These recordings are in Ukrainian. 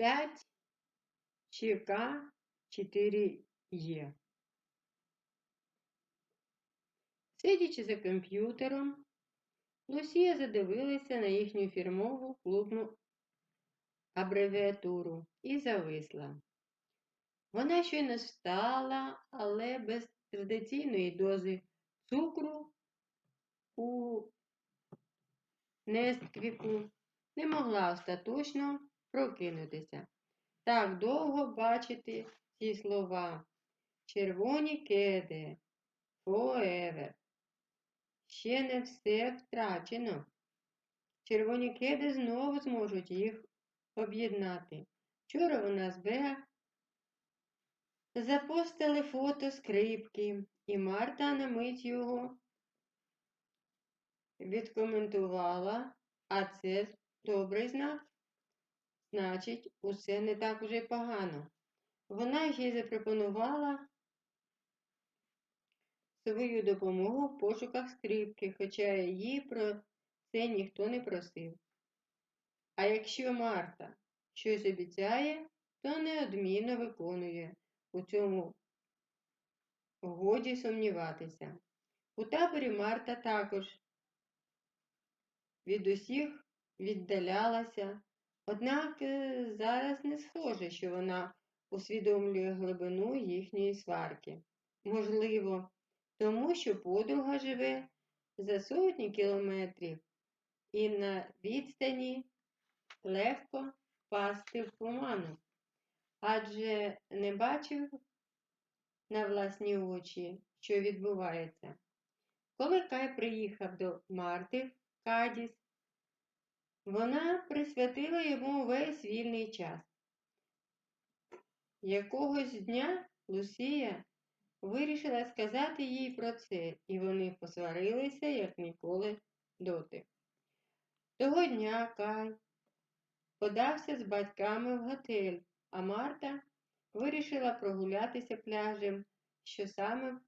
5 ЧК 4Е. Сидячи за комп'ютером, Лусія задивилася на їхню фірмову клубну абревіатуру і зависла. Вона щойно встала, але без традиційної дози цукру у нестквіку не могла остаточно прокинутися. Так довго бачити ці слова. Червоні кеди, forever. Ще не все втрачено. Червоні кеди знову зможуть їх об'єднати. Вчора вона з Беа запостили фото скрипки, і Марта на мить його відкоментувала, а це добрий знак. Значить, усе не так уже погано. Вона ще й запропонувала свою допомогу в пошуках скрипки, хоча її про це ніхто не просив. А якщо Марта щось обіцяє, то неодмінно виконує. У цьому годі сумніватися. У таборі Марта також від усіх віддалялася, однак е, зараз не схоже, що вона усвідомлює глибину їхньої сварки. Можливо, тому що подруга живе за сотні кілометрів і на відстані легко впасти в поману, адже не бачив на власні очі, що відбувається. Коли Кай приїхав до Марти в Кадіс, вона присвятила йому весь вільний час. Якогось дня Лусія вирішила сказати їй про це, і вони посварилися, як ніколи доти. Того дня Кай подався з батьками в готель, а Марта вирішила прогулятися пляжем, що саме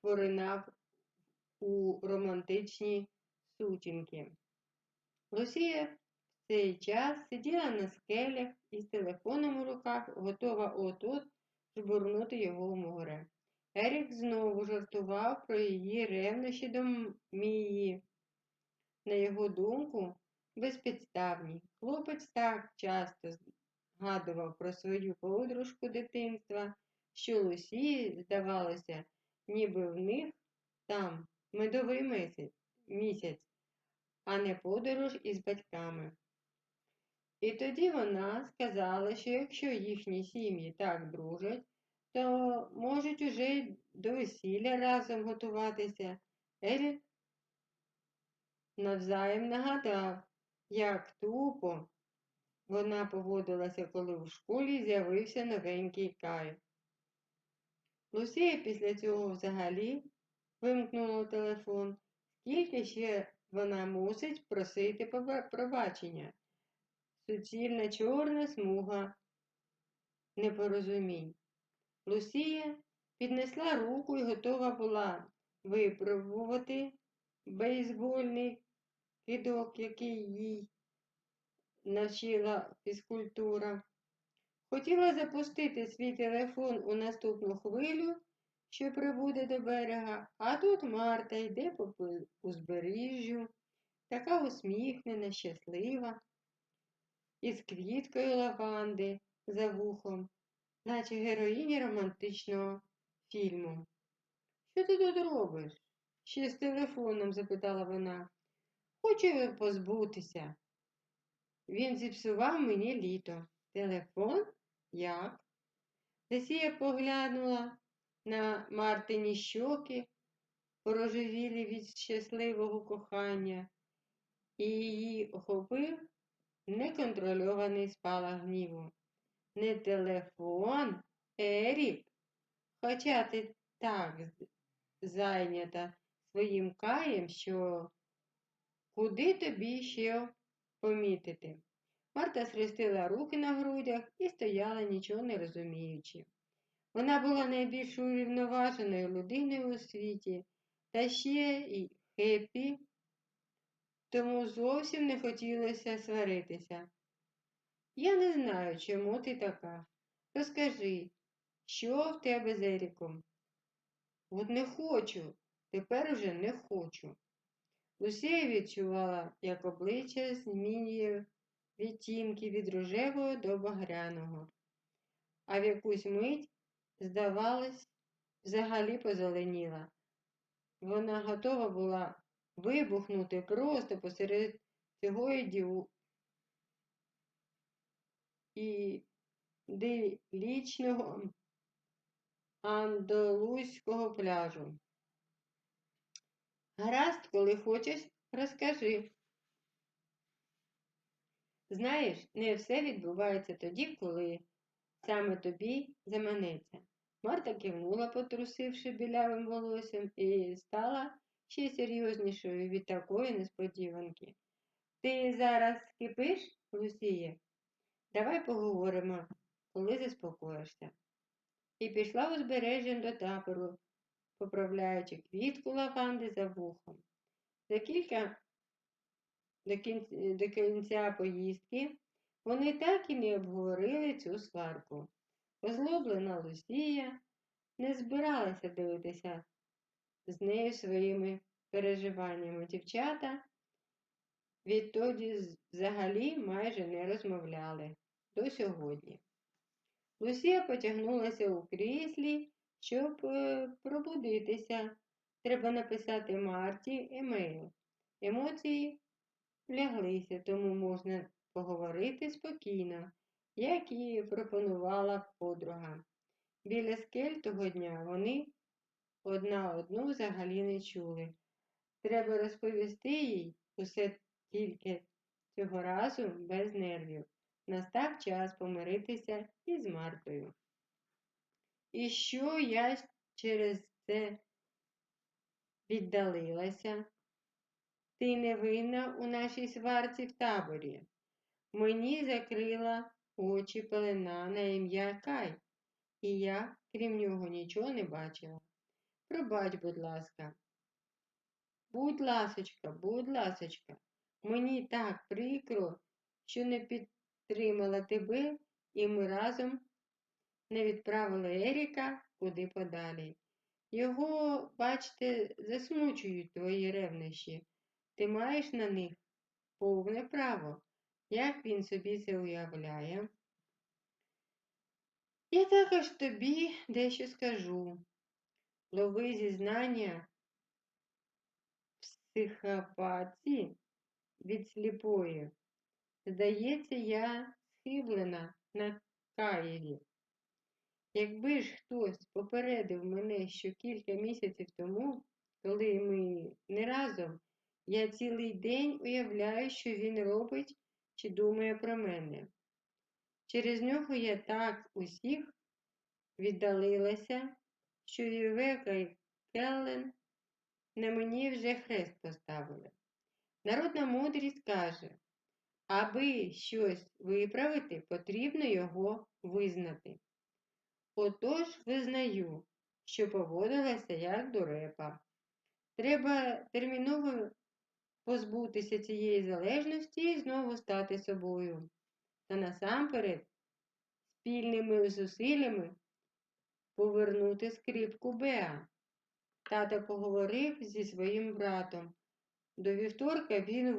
поринав у романтичні сутінки. Лусія в цей час сиділа на скелях із телефоном у руках, готова от-от жбурнути його в море. Ерік знову жартував про її ревнощі до Мії. На його думку, безпідставні. Хлопець так часто згадував про свою подружку дитинства, що Лусії, здавалося, ніби в них там медовий місяць, а не подорож із батьками. І тоді вона сказала, що якщо їхні сім'ї так дружать, то можуть уже до весілля разом готуватися. Ерік навзаєм нагадав, як тупо вона поводилася, коли в школі з'явився новенький Кай. Лусія після цього взагалі вимкнула телефон, скільки ще вона мусить просити пробачення. Суцільна чорна смуга непорозумінь. Лусія піднесла руку і готова була випробувати бейсбольний кидок, який їй навчила фізкультура. Хотіла запустити свій телефон у наступну хвилю, що прибуде до берега, а тут Марта йде по узбережжю, така усміхнена, щаслива, із квіткою лаванди за вухом, наче героїні романтичного фільму. Що ти тут робиш? Ще з телефоном? запитала вона. Хочу позбутися. Він зіпсував мені літо. Телефон? Як? Лесія поглянула на Мартині щоки, порожевілі від щасливого кохання, і її охопив неконтрольований спалах гніву. Не телефон, Ерік, хоча ти так зайнята своїм каєм, що куди тобі ще помітити? Марта схрестила руки на грудях і стояла, нічого не розуміючи. Вона була найбільш урівноваженою людиною у світі, та ще й хеппі, тому зовсім не хотілося сваритися. Я не знаю, чому ти така. Розкажи, що в тебе з Еріком? От не хочу, тепер уже не хочу. Лусія відчувала, як обличчя змінює відтінки від рожевого до багряного, а в якусь мить, здавалось, взагалі позеленіла. Вона готова була вибухнути просто посеред цього ідіу іделічного андалузького пляжу. Гаразд, коли хочеш, розкажи. Знаєш, не все відбувається тоді, коли саме тобі заманеться. Марта кивнула, потрусивши білявим волоссям, і стала ще серйознішою від такої несподіванки. Ти зараз кипиш, Лусіє? Давай поговоримо, коли заспокоїшся. І пішла узбережжям до табору, поправляючи квітку лаванди за вухом. За кілька до кінця, до кінця поїздки вони так і не обговорили цю сварку. Озлоблена Лусія не збиралася дивитися з нею своїми переживаннями. Дівчата відтоді взагалі майже не розмовляли до сьогодні. Лусія потягнулася у кріслі, щоб е, пробудитися. Треба написати Марті емейл. Емоції вляглися, тому можна поговорити спокійно, як і пропонувала подруга. Біля скель того дня вони одна одну взагалі не чули. Треба розповісти їй усе тільки цього разу без нервів. Настав час помиритися із Мартою. І що я через це віддалилася? Ти не винна у нашій сварці в таборі. Мені закрила очі пелена на ім'я Кай, і я, крім нього, нічого не бачила. Пробач, будь ласка. Будь ласочка, будь ласочка, мені так прикро, що не підтримала тебе, і ми разом не відправили Еріка куди подалі. Його, бачте, засмучують твої ревнощі. Ти маєш на них повне право, як він собі це уявляє. Я також тобі дещо скажу. Лови зізнання психопатії від сліпої. Здається, я схиблена на Каєві. Якби ж хтось попередив мене що кілька місяців тому, коли ми не разом, я цілий день уявляю, що він робить чи думає про мене. Через нього я так усіх віддалилася, що Євека і Келлен на мені вже хрест поставили. Народна мудрість каже, аби щось виправити, потрібно його визнати. Отож визнаю, що поводилася як дурепа. Треба терміново позбутися цієї залежності і знову стати собою. Та насамперед спільними зусиллями повернути скрипку Беа. Тато поговорив зі своїм братом. До вівторка він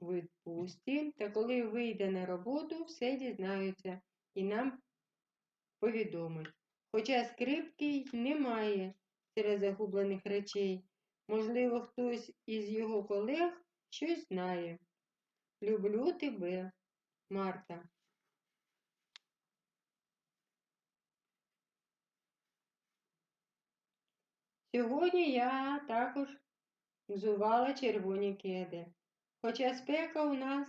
у відпустці, та коли вийде на роботу, все дізнаються і нам повідомить. Хоча скрипки й немає серед загублених речей, можливо, хтось із його колег щось знає. Люблю тебе, Марта. Сьогодні я також взувала червоні кеди, хоча спека у нас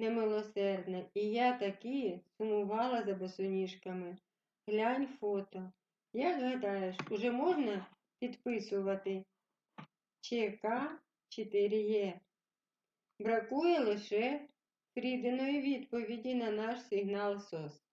немилосердна, і я таки сумувала за босоніжками. Глянь фото. Як гадаєш, уже можна підписувати ЧК 4Е? Бракує лише Фрідиної відповіді на наш сигнал СОС.